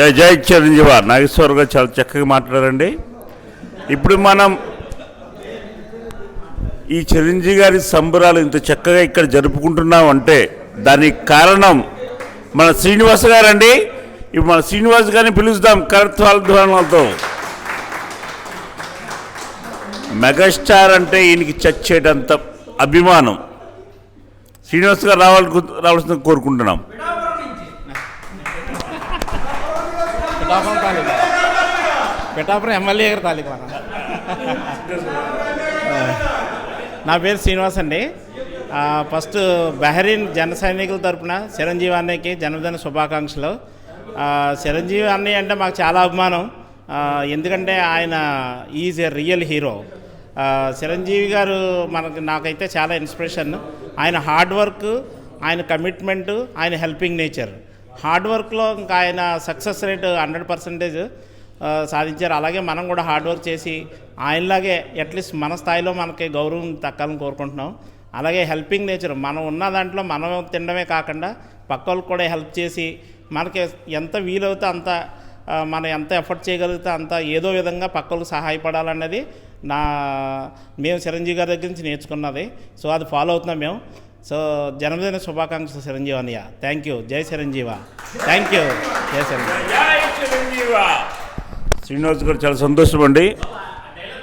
జై జై చిరంజీవ నాగేశ్వర్ గారు చాలా చక్కగా మాట్లాడారండి. ఇప్పుడు మనం ఈ చిరంజీవి గారి సంబరాలు ఇంత చక్కగా ఇక్కడ జరుపుకుంటున్నాం అంటే దానికి కారణం మన శ్రీనివాస్ గారండి. ఇప్పుడు మన శ్రీనివాస్ గారిని పిలుస్తాం కరత్వాలతో మెగాస్టార్ అంటే ఈయనకి చచ్చేటంత అభిమానం. శ్రీనివాస్ గారు రావాలి రావాల్సిన కోరుకుంటున్నాం. పిఠాపురం తాలూకా. పిఠాపురం ఎమ్మెల్యే గారి తాలూకా నా పేరు శ్రీనివాస్ అండి. ఫస్ట్ బహరీన్ జన సైనికుల తరపున చిరంజీవి అన్నయ్యకి జన్మదిన శుభాకాంక్షలు. చిరంజీవి అన్నయ్య అంటే మాకు చాలా అభిమానం. ఎందుకంటే ఆయన is a real hero. Chiranjeevi garu మనకు నాకైతే చాలా ఇన్స్పిరేషన్. ఆయన హార్డ్ వర్క్ ఆయన కమిట్మెంట్ ఆయన హెల్పింగ్ నేచర్. హార్డ్ వర్క్లో ఇంకా ఆయన సక్సెస్ రేట్ హండ్రెడ్ పర్సెంటేజ్ సాధించారు. అలాగే మనం కూడా హార్డ్ వర్క్ చేసి ఆయనలాగే అట్లీస్ట్ మన స్థాయిలో మనకి గౌరవం తక్కాలని కోరుకుంటున్నాం. అలాగే హెల్పింగ్ నేచర్ మనం ఉన్న దాంట్లో మనం తినడమే కాకుండా పక్క వాళ్ళకి కూడా హెల్ప్ చేసి మనకి ఎంత వీలవుతే అంత మనం ఎంత ఎఫర్ట్ చేయగలిగితే అంత ఏదో విధంగా పక్కలకు సహాయపడాలన్నది నా మేము చిరంజీవి గారి దగ్గర నుంచి నేర్చుకున్నది. సో అది ఫాలో అవుతున్నాం మేము. సో జన్మదిన శుభాకాంక్షలు చిరంజీవి అన్నయ్య థ్యాంక్ యూ జై చిరంజీవ. థ్యాంక్ యూ జై చిరంజీవ. శ్రీనివాస్ గారు చాలా సంతోషం అండి